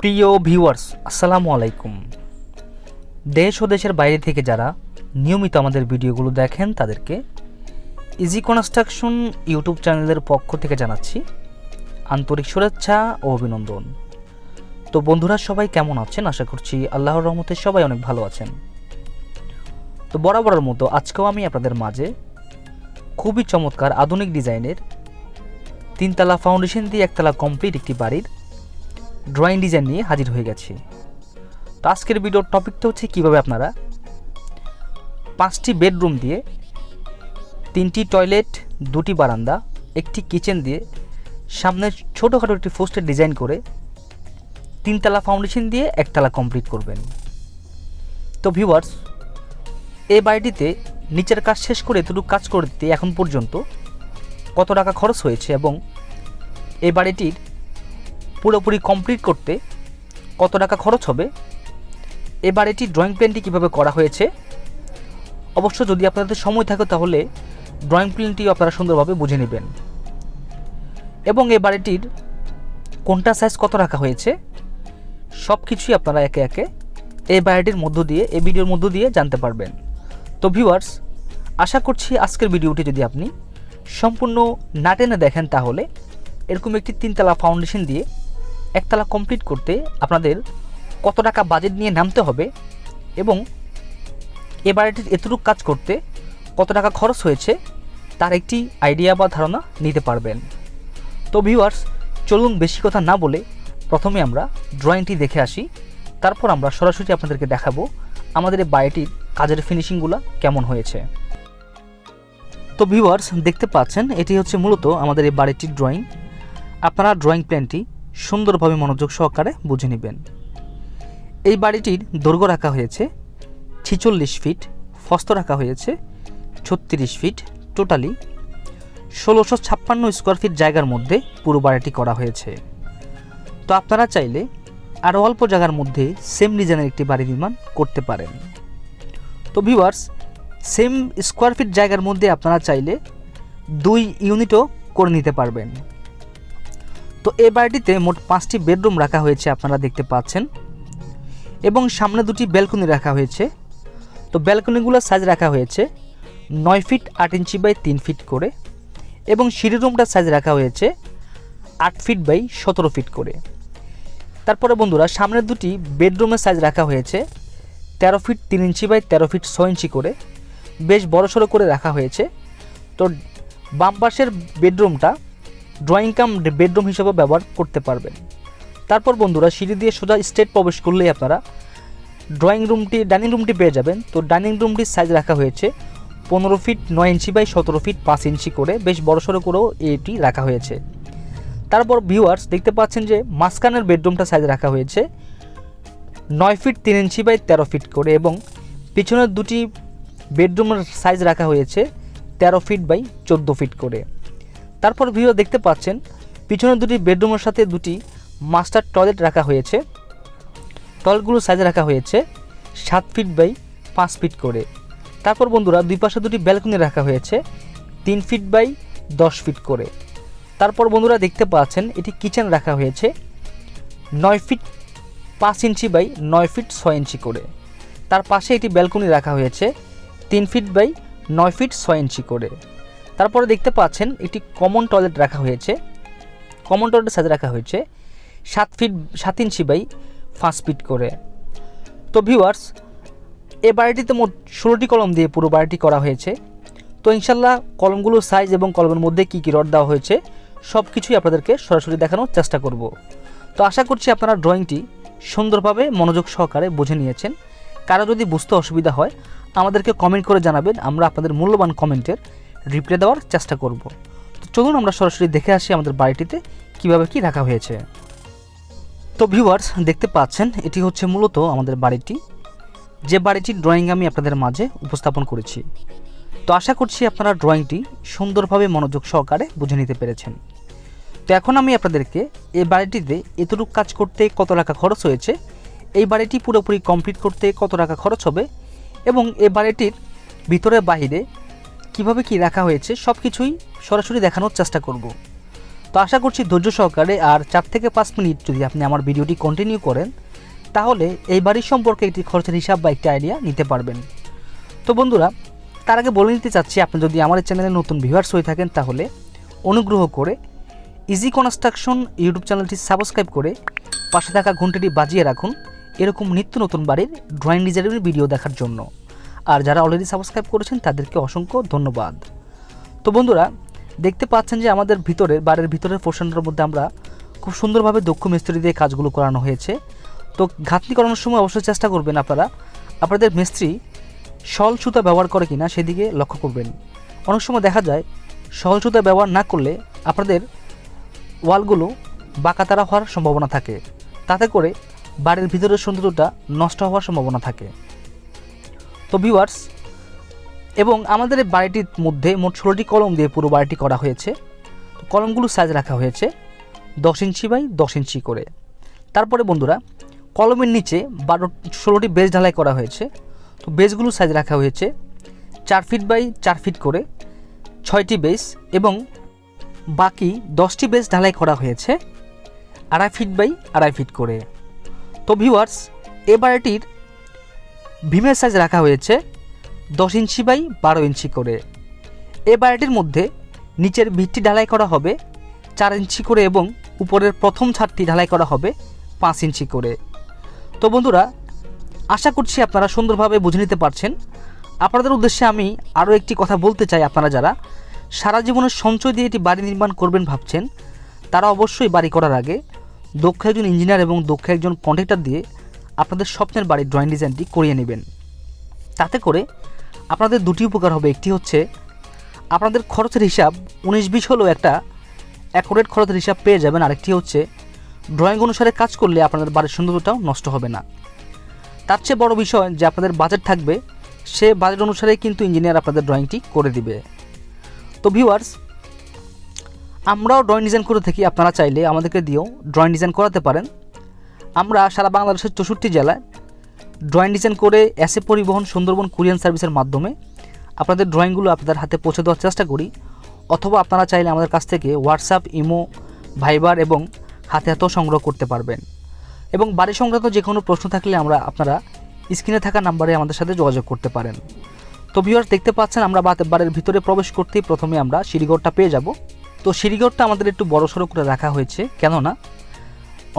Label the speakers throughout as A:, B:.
A: প্রিয় ভিউয়ার্স, আসসালামু আলাইকুম। দেশ ও দেশের বাইরে থেকে যারা নিয়মিত আমাদের ভিডিওগুলো দেখেন, তাদেরকে ইজি কনস্ট্রাকশন ইউটিউব চ্যানেলের পক্ষ থেকে জানাচ্ছি আন্তরিক শুভেচ্ছা ও অভিনন্দন। তো বন্ধুরা, সবাই কেমন আছেন? আশা করছি আল্লাহর রহমতে সবাই অনেক ভালো আছেন। তো বরাবরের মতো আজকেও আমি আপনাদের মাঝে খুবই চমৎকার আধুনিক ডিজাইনের তিনতলা ফাউন্ডেশন দিয়ে একতলা কমপ্লিট একটি বাড়ির ড্রয়িং ডিজাইন নিয়ে হাজির হয়ে গেছি। তো আজকের ভিডিওর টপিকটা হচ্ছে কীভাবে আপনারা পাঁচটি বেডরুম দিয়ে তিনটি টয়লেট দুটি বারান্দা, একটি কিচেন দিয়ে সামনে ছোটোখাটো একটি পোস্টের ডিজাইন করে তিনতলা ফাউন্ডেশন দিয়ে একতলা কমপ্লিট করবেন। তো ভিউয়ার্স এই বাড়িটিতে নিচের কাজ শেষ করে এতটুকু কাজ করতে এখন পর্যন্ত কত টাকা খরচ হয়েছে এবং এই বাড়িটির পুরোপুরি কমপ্লিট করতে কত টাকা খরচ হবে? এ বাড়িটির ড্রয়িং প্ল্যানটি কীভাবে করা হয়েছে? অবশ্য যদি আপনাদের সময় থাকে তাহলে ড্রয়িং প্ল্যানটি আপনারা সুন্দরভাবে বুঝে নেবেন। এবং এ বাড়িটির কোনটা সাইজ কত রাখা হয়েছে সব কিছুই আপনারা একে একে এই বাড়িটির মধ্য দিয়ে, এই ভিডিওর মধ্য দিয়ে জানতে পারবেন। তো ভিউয়ার্স আশা করছি আজকের ভিডিওটি যদি আপনি সম্পূর্ণ না টেনে দেখেন তাহলে এরকম একটি তিনতলা ফাউন্ডেশন দিয়ে একতলা কমপ্লিট করতে আপনাদের কত টাকা বাজেট নিয়ে নামতে হবে এবং এ বাড়িটির এতটুকু কাজ করতে কত টাকা খরচ হয়েছে তার একটি আইডিয়া বা ধারণা নিতে পারবেন। তো ভিউয়ার্স চলুন বেশি কথা না বলে প্রথমে আমরা ড্রয়িংটি দেখে আসি, তারপর আমরা সরাসরি আপনাদেরকে দেখাবো আমাদের এই বাড়িটির কাজের ফিনিশিংগুলো কেমন হয়েছে। তো ভিউয়ার্স দেখতে পাচ্ছেন, এটি হচ্ছে মূলত আমাদের এই বাড়িটির ড্রয়িং আপনারা ড্রয়িং প্ল্যানটি সুন্দরভাবে মনোযোগ সহকারে বুঝে নেবেন। এই বাড়িটির দৈর্ঘ্য রাখা হয়েছে ছিচল্লিশ ফিট, ফস্ত রাখা হয়েছে ছত্রিশ ফিট টোটালি। ষোলোশো ছাপ্পান্ন স্কোয়ার ফিট জায়গার মধ্যে পুরো বাড়িটি করা হয়েছে। তো আপনারা চাইলে আরও অল্প জায়গার মধ্যে সেম ডিজাইনের একটি বাড়ি নির্মাণ করতে পারেন। তো ভিউয়ার্স, সেম স্কোয়ার ফিট জায়গার মধ্যে আপনারা চাইলে দুই ইউনিটও করে নিতে পারবেন। তো এই বাড়িটিতে মোট পাঁচটি বেডরুম রাখা হয়েছে আপনারা দেখতে পাচ্ছেন। এবং সামনে দুটি ব্যালকনি রাখা হয়েছে। তো ব্যালকনিগুলোর সাইজ রাখা হয়েছে নয় ফিট আট ইঞ্চি বাই তিন ফিট করে এবং সিঁড়ি রুমটার সাইজ রাখা হয়েছে আট ফিট বাই সতেরো ফিট করে। তারপরে বন্ধুরা সামনের দুটি বেডরুমের সাইজ রাখা হয়েছে তেরো ফিট তিন ইঞ্চি বাই তেরো ফিট ছয় ইঞ্চি করে, বেশ বড়সড় করে রাখা হয়েছে। তো বাম পাশের বেডরুমটা ড্রয়িং কাম বেডরুম হিসেবে ব্যবহার করতে পারবেন। তারপর বন্ধুরা সিঁড়ি দিয়ে সোজা স্টেট প্রবেশ করলেই আপনারা ড্রয়িং রুমটি ডাইনিং রুমটি পেয়ে যাবেন। তো ডাইনিং রুমটির সাইজ রাখা হয়েছে পনেরো ফিট নয় ইঞ্চি বাই সতেরো ফিট পাঁচ ইঞ্চি করে, বেশ বড়সড় করেও এটি রাখা হয়েছে। তারপর ভিউয়ার্স দেখতে পাচ্ছেন যে মাঝখানের বেডরুমটা সাইজ রাখা হয়েছে নয় ফিট তিন ইঞ্চি বাই তেরো ফিট করে এবং পিছনের দুটি বেডরুমের সাইজ রাখা হয়েছে তেরো ফিট বাই চোদ্দ ফিট করে। তারপর ভিউ দেখতে পাচ্ছেন পিছনের দুটি বেডরুমের সাথে দুটি মাস্টার টয়লেট রাখা হয়েছে। টয়লেটগুলোর সাইজ রাখা হয়েছে, সাত ফিট বাই পাঁচ ফিট করে। তারপর বন্ধুরা, দুই পাশে দুটি ব্যালকনি রাখা হয়েছে, তিন ফিট বাই দশ ফিট করে। তারপর বন্ধুরা দেখতে পাচ্ছেন, এটি কিচেন রাখা হয়েছে, নয় ফিট পাঁচ ইঞ্চি বাই নয় ফিট ছয় ইঞ্চি করে। তার পাশে এটি ব্যালকনি রাখা হয়েছে, তিন ফিট বাই নয় ফিট ছয় ইঞ্চি করে। তারপরে দেখতে পাচ্ছেন একটি কমন টয়লেট রাখা হয়েছে। কমন টয়লেটের সাথে রাখা হয়েছে সাত ফিট সাত ইঞ্চি বাই পাঁচ ফিট করে। তো ভিউয়ার্স এ বাড়িটিতে মোট ষোলোটি কলম দিয়ে পুরো বাড়িটি করা হয়েছে। তো ইনশাল্লাহ কলমগুলোর সাইজ এবং কলমের মধ্যে কী কী রড দেওয়া হয়েছে সব কিছুই আপনাদেরকে সরাসরি দেখানোর চেষ্টা করব। তো আশা করছি আপনারা ড্রয়িংটি সুন্দরভাবে মনোযোগ সহকারে বুঝে নিয়েছেন। কারও যদি বুঝতে অসুবিধা হয়, আমাদেরকে কমেন্ট করে জানাবেন, আমরা আপনাদের মূল্যবান কমেন্টের রিপ্লাই দেওয়ার চেষ্টা করব। তো চলুন আমরা সরাসরি দেখে আসি আমাদের বাড়িটিতে কীভাবে কি রাখা হয়েছে। তো ভিউয়ার্স দেখতে পাচ্ছেন, এটি হচ্ছে মূলত আমাদের বাড়িটি। যে বাড়িটির ড্রয়িং আমি আপনাদের মাঝে উপস্থাপন করেছি। তো আশা করছি আপনারা ড্রয়িংটি সুন্দরভাবে মনোযোগ সহকারে বুঝে নিতে পেরেছেন। তো এখন আমি আপনাদেরকে এই বাড়িটিতে এতটুকু কাজ করতে কত টাকা খরচ হয়েছে, এই বাড়িটি পুরোপুরি কমপ্লিট করতে কত টাকা খরচ হবে এবং এ বাড়িটির ভিতরে বাহিরে কীভাবে কি রাখা হয়েছে সব কিছুই সরাসরি দেখানোর চেষ্টা করব। তো আশা করছি ধৈর্য সহকারে আর চার থেকে পাঁচ মিনিট যদি আপনি আমার ভিডিওটি কন্টিনিউ করেন, তাহলে এই বাড়ির সম্পর্কে একটি খরচের হিসাব বা একটি আইডিয়া নিতে পারবেন। তো বন্ধুরা, তার আগে বলে নিতে চাচ্ছি, আপনি যদি আমার চ্যানেলে নতুন ভিউয়ার্স হয়ে থাকেন, তাহলে অনুগ্রহ করে ইজি কনস্ট্রাকশন ইউটিউব চ্যানেলটি সাবস্ক্রাইব করে পাশে থাকা ঘন্টাটি বাজিয়ে রাখুন, এরকম নিত্য নতুন বাড়ির ড্রয়িং ডিজাইনের ভিডিও দেখার জন্য। আর যারা অলরেডি সাবস্ক্রাইব করেছেন, তাদেরকে অসংখ্য ধন্যবাদ। তো বন্ধুরা, দেখতে পাচ্ছেন যে আমাদের ভিতরে বাড়ির ভিতরের পোর্শনটার মধ্যে আমরা খুব সুন্দরভাবে দক্ষ মিস্ত্রি দিয়ে কাজগুলো করানো হয়েছে। তো ঘাটতি করানোর সময় অবশ্যই চেষ্টা করবেন আপনারা। আপনাদের মিস্ত্রি শল সুতা ব্যবহার করে কিনা সেদিকে লক্ষ্য করবেন। অনেক সময় দেখা যায়, শল সুতা ব্যবহার না করলে আপনাদের ওয়ালগুলো বাঁকাতারা হওয়ার সম্ভাবনা থাকে। তাতে করে বাড়ির ভিতরের সৌন্দর্যটা নষ্ট হওয়ার সম্ভাবনা থাকে। তো ভিউয়ার্স এবং আমাদের এই বাড়িটির মধ্যে মোট ষোলোটি কলম দিয়ে পুরো বাড়িটি করা হয়েছে। কলমগুলো সাইজ রাখা হয়েছে দশ ইঞ্চি বাই দশ ইঞ্চি করে। তারপরে বন্ধুরা, কলমের নিচে বারো, ষোলোটি বেজ ঢালাই করা হয়েছে। তো বেজগুলো সাইজ রাখা হয়েছে চার ফিট বাই চার ফিট করে, ছয়টি বেস এবং বাকি দশটি বেস ঢালাই করা হয়েছে আড়াই ফিট বাই আড়াই ফিট করে। তো ভিউয়ার্স এ বাড়িটির ভীমের সাইজ রাখা হয়েছে দশ ইঞ্চি বাই বারো ইঞ্চি করে। এ বাড়িটির মধ্যে নিচের ভিটটি ঢালাই করা হবে চার ইঞ্চি করে এবং উপরের প্রথম ছাদটি ঢালাই করা হবে পাঁচ ইঞ্চি করে। তো বন্ধুরা, আশা করছি আপনারা সুন্দরভাবে বুঝে নিতে পারছেন। আপনাদের উদ্দেশ্যে আমি আরও একটি কথা বলতে চাই আপনারা যারা। সারা জীবনের সঞ্চয় দিয়ে এটি বাড়ি নির্মাণ করবেন ভাবছেন, তারা অবশ্যই বাড়ি করার আগে দক্ষ একজন ইঞ্জিনিয়ার এবং দক্ষ একজন কন্ট্রাক্টর দিয়ে আপনাদের স্বপ্নের বাড়ির ড্রয়িং ডিজাইনটি করিয়ে নেবেন। তাতে করে আপনাদের দুটি উপকার হবে। একটি হচ্ছে, আপনাদের খরচের হিসাব উনিশ বিশ হলেও একটা অ্যাকোরেট খরচের হিসাব পেয়ে যাবেন। আরেকটি হচ্ছে ড্রয়িং অনুসারে কাজ করলে আপনাদের বাড়ির সৌন্দর্যটাও নষ্ট হবে না। তার চেয়ে বড় বিষয় যে আপনাদের বাজেট থাকবে, সে বাজেট অনুসারে কিন্তু ইঞ্জিনিয়ার আপনাদের ড্রয়িংটি করে দিবে। তো ভিউয়ার্স আমরাও ড্রয়িং ডিজাইন করে থাকি। আপনারা চাইলে আমাদেরকে দিয়েও ড্রয়িং ডিজাইন করাতে পারেন। আমরা সারা বাংলাদেশের চৌষট্টি জেলায় ড্রয়িং ডিজাইন করে এসে পরিবহন সুন্দরবন কুরিয়ান সার্ভিসের মাধ্যমে আপনাদের ড্রয়িংগুলো আপনাদের হাতে পৌঁছে দেওয়ার চেষ্টা করি। অথবা আপনারা চাইলে আমাদের কাছ থেকে হোয়াটসঅ্যাপ ইমো ভাইবার এবং হাতে হাতেও সংগ্রহ করতে পারবেন। এবং বাড়ি সংক্রান্ত যে কোনো প্রশ্ন থাকলে আমরা আপনারা স্ক্রিনে থাকা নাম্বারে আমাদের সাথে যোগাযোগ করতে পারেন। তো ভিউয়ার্স দেখতে পাচ্ছেন, আমরা বাড়ির ভিতরে প্রবেশ করতেই প্রথমে আমরা সিঁড়িঘরটা পেয়ে যাব। তো সিঁড়িঘরটা আমাদের একটু বড় সড়ো করে রাখা হয়েছে, কেননা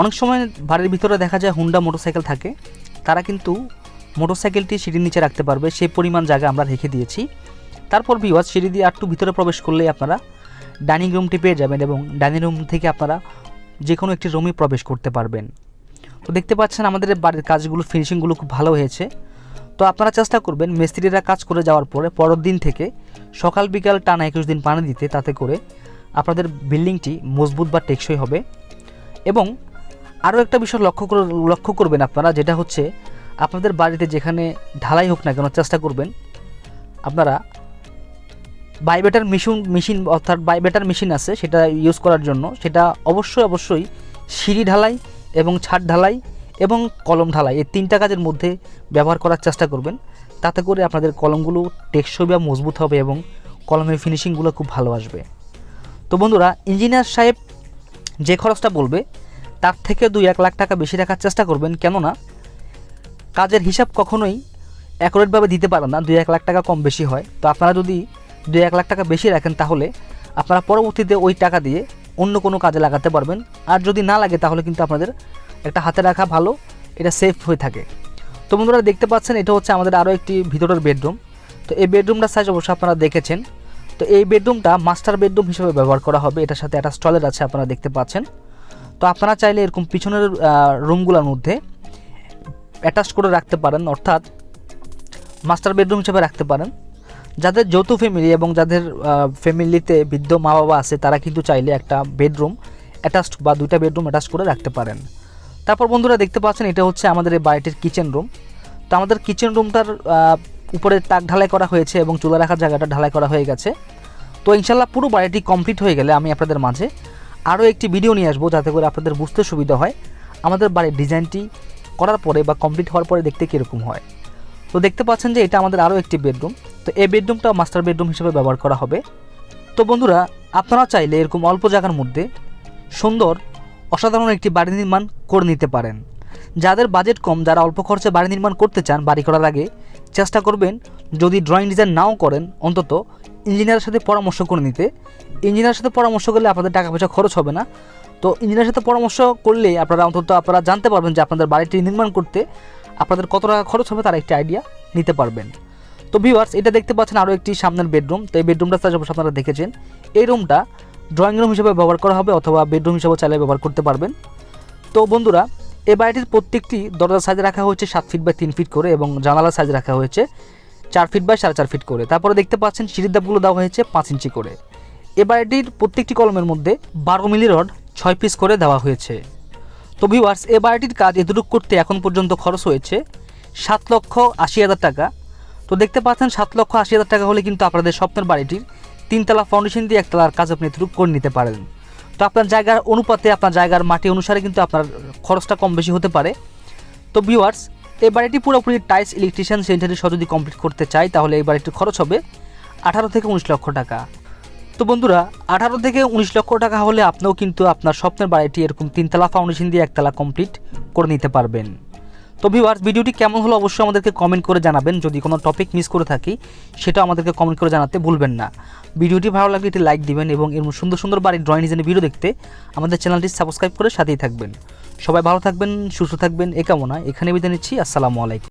A: অনেক সময় বাড়ির ভিতরে দেখা যায় হুন্ডা মোটরসাইকেল থাকে। তারা কিন্তু মোটরসাইকেলটি সিঁড়ির নিচে রাখতে পারবে, সেই পরিমাণ জায়গা আমরা রেখে দিয়েছি। তারপর ভিওয়াজ সিঁড়ি দিয়ে একটু ভিতরে প্রবেশ করলেই আপনারা ডাইনিং রুমটি পেয়ে যাবেন এবং ডাইনিং রুম থেকে আপনারা যে কোনো একটি রুমে প্রবেশ করতে পারবেন। তো দেখতে পাচ্ছেন আমাদের বাড়ির কাজগুলো ফিনিশিংগুলো খুব ভালো হয়েছে। তো আপনারা চেষ্টা করবেন মিস্ত্রিরা কাজ করে যাওয়ার পরে পরের দিন থেকে সকাল বিকাল টানা একুশ দিন পানি দিতে, তাতে করে আপনাদের বিল্ডিংটি মজবুত বা টেকসই হবে। এবং আরও একটা বিষয় লক্ষ্য লক্ষ্য করবেন আপনারা, যেটা হচ্ছে আপনাদের বাড়িতে যেখানে ঢালাই হোক না কেন চেষ্টা করবেন, আপনারা বাইবেটার মেশিন মেশিন অর্থাৎ বাইবেটার মেশিন আছে সেটা ইউজ করার জন্য। সেটা অবশ্যই অবশ্যই সিঁড়ি ঢালাই এবং ছাদ ঢালাই এবং কলম ঢালাই, এই তিনটা কাজের মধ্যে ব্যবহার করার চেষ্টা করবেন। তাতে করে আপনাদের কলমগুলো টেকসই বা মজবুত হবে এবং কলমের ফিনিশিংগুলো খুব ভালো আসবে। তো বন্ধুরা, ইঞ্জিনিয়ার সাহেব যে খরচটা বলবে তার থেকে দুই এক লাখ টাকা বেশি রাখার চেষ্টা করবেন, কেননা কাজের হিসাব কখনোই অ্যাকুরেটভাবে দিতে পারেন না, দুই এক লাখ টাকা কম বেশি হয়। তো আপনারা যদি দুই এক লাখ টাকা বেশি রাখেন, তাহলে আপনারা পরবর্তীতে ওই টাকা দিয়ে অন্য কোনো কাজে লাগাতে পারবেন। আর যদি না লাগে, তাহলে কিন্তু আপনাদের একটা হাতে রাখা ভালো, এটা সেফ হয়ে থাকে। তো বন্ধুরা, দেখতে পাচ্ছেন, এটা হচ্ছে আমাদের আরও একটি ভিতরের বেডরুম তো এই বেডরুমটার সাইজ অবশ্যই আপনারা দেখেছেন। তো এই বেডরুমটা মাস্টার বেডরুম হিসেবে ব্যবহার করা হবে। এটার সাথে একটা স্টলের আছে, আপনারা দেখতে পাচ্ছেন। তো আপনারা চাইলে এরকম পিছনের রুমগুলোর মধ্যে অ্যাটাচ করে রাখতে পারেন, অর্থাৎ মাস্টার বেডরুম হিসেবে রাখতে পারেন। যাদের যৌথ ফ্যামিলি এবং যাদের ফ্যামিলিতে বৃদ্ধ মা বাবা আছে, তারা কিন্তু চাইলে একটা বেডরুম অ্যাটাচড বা দুইটা বেডরুম অ্যাটাচ করে রাখতে পারেন। তারপর বন্ধুরা দেখতে পাচ্ছেন, এটা হচ্ছে আমাদের এই বাড়িটির কিচেন রুম তো আমাদের কিচেন রুমটার উপরে তাক ঢালাই করা হয়েছে এবং চুলা রাখার জায়গাটা ঢালাই করা হয়ে গেছে। তো ইনশাল্লাহ পুরো বাড়িটি কমপ্লিট হয়ে গেলে আমি আপনাদের মাঝে আরও একটি ভিডিও নিয়ে আসব যাতে করে আপনাদের বুঝতে সুবিধা হয় আমাদের বাড়ির ডিজাইনটি করার পরে বা কমপ্লিট হওয়ার পরে দেখতে কীরকম হয়। তো দেখতে পাচ্ছেন যে এটা আমাদের আরও একটি বেডরুম তো এই বেডরুমটা মাস্টার বেডরুম হিসেবে ব্যবহার করা হবে। তো বন্ধুরা, আপনারা চাইলে এরকম অল্প জায়গার মধ্যে সুন্দর, অসাধারণ একটি বাড়ি নির্মাণ করে নিতে পারেন। যাদের বাজেট কম, যারা অল্প খরচে বাড়ি নির্মাণ করতে চান বাড়ি করার আগে, চেষ্টা করবেন যদি ড্রয়িং ডিজাইন নাও করেন, অন্তত ইঞ্জিনিয়ারের সাথে পরামর্শ করে নিতে। ইঞ্জিনিয়ারের সাথে পরামর্শ করলে আপনাদের টাকা পয়সা খরচ হবে না। তো ইঞ্জিনিয়ারের সাথে পরামর্শ করলে আপনারা অন্তত আপনারা জানতে পারবেন যে আপনাদের বাড়িটি নির্মাণ করতে আপনাদের কত টাকা খরচ হবে, তার একটি আইডিয়া নিতে পারবেন। তো ভিউয়ার্স, এটা দেখতে পাচ্ছেন আরও একটি সামনের বেডরুম। তো এই বেডরুমটা চাষবাস আপনারা দেখেছেন। এই রুমটা ড্রয়িং রুম হিসেবে ব্যবহার করা হবে অথবা বেডরুম হিসেবে চাইলে ব্যবহার করতে পারবেন। তো বন্ধুরা, এই বাড়িটির প্রত্যেকটি দরজার সাইজ রাখা হয়েছে সাত ফিট বাই তিন ফিট করে এবং জানালার সাইজ রাখা হয়েছে। চার ফিট বাই সাড়ে চার ফিট করে। তারপরে দেখতে পাচ্ছেন সিঁড়ির দাপগুলো দেওয়া হয়েছে পাঁচ ইঞ্চি করে। এ বাড়িটির প্রত্যেকটি কলমের মধ্যে বারো মিলি রড ছয় পিস করে দেওয়া হয়েছে। তো ভিউয়ার্স এ বাড়িটির কাজ এতটুকু করতে এখন পর্যন্ত খরচ হয়েছে সাত লক্ষ আশি হাজার টাকা। তো দেখতে পাচ্ছেন সাত লক্ষ আশি হাজার টাকা হলে কিন্তু আপনাদের স্বপ্নের বাড়িটির তিনতলা ফাউন্ডেশন দিয়ে একতলার কাজ আপনি এতটুকু করে নিতে পারেন। তো আপনার জায়গার অনুপাতে, আপনার জায়গার মাটি অনুসারে কিন্তু আপনার খরচটা কম বেশি হতে পারে। তো ভিউয়ার্স এই বাড়িটি পুরোপুরি টাইস ইলেকট্রিশিয়ান সেন্টারের সহ যদি কমপ্লিট করতে চাই, তাহলে এই বাড়িটির খরচ হবে আঠারো থেকে উনিশ লক্ষ টাকা। তো বন্ধুরা, আঠারো থেকে উনিশ লক্ষ টাকা হলে আপনিও কিন্তু আপনার স্বপ্নের বাড়িটি এরকম তিনতলা ফাউন্ডেশন দিয়ে একতলা কমপ্লিট করে নিতে পারবেন। তো ভিউয়ার্স ভিডিওটি কেমন হলো অবশ্যই আমাদেরকে কমেন্ট করে জানাবেন। যদি কোনো টপিক মিস করে থাকি সেটা আমাদেরকে কমেন্ট করে জানাতে ভুলবেন না। ভিডিওটি ভালো লাগলে একটি লাইক দিবেন এবং এর সুন্দর সুন্দর বাড়ির ড্রয়িং ডিজাইনের ভিডিও দেখতে আমাদের চ্যানেলটি সাবস্ক্রাইব করে সাথেই থাকবেন। সবাই ভালো থাকবেন, সুস্থ থাকবেন, এ কামনা এখানে বিদায় নিচ্ছি। আসসালামু আলাইকুম।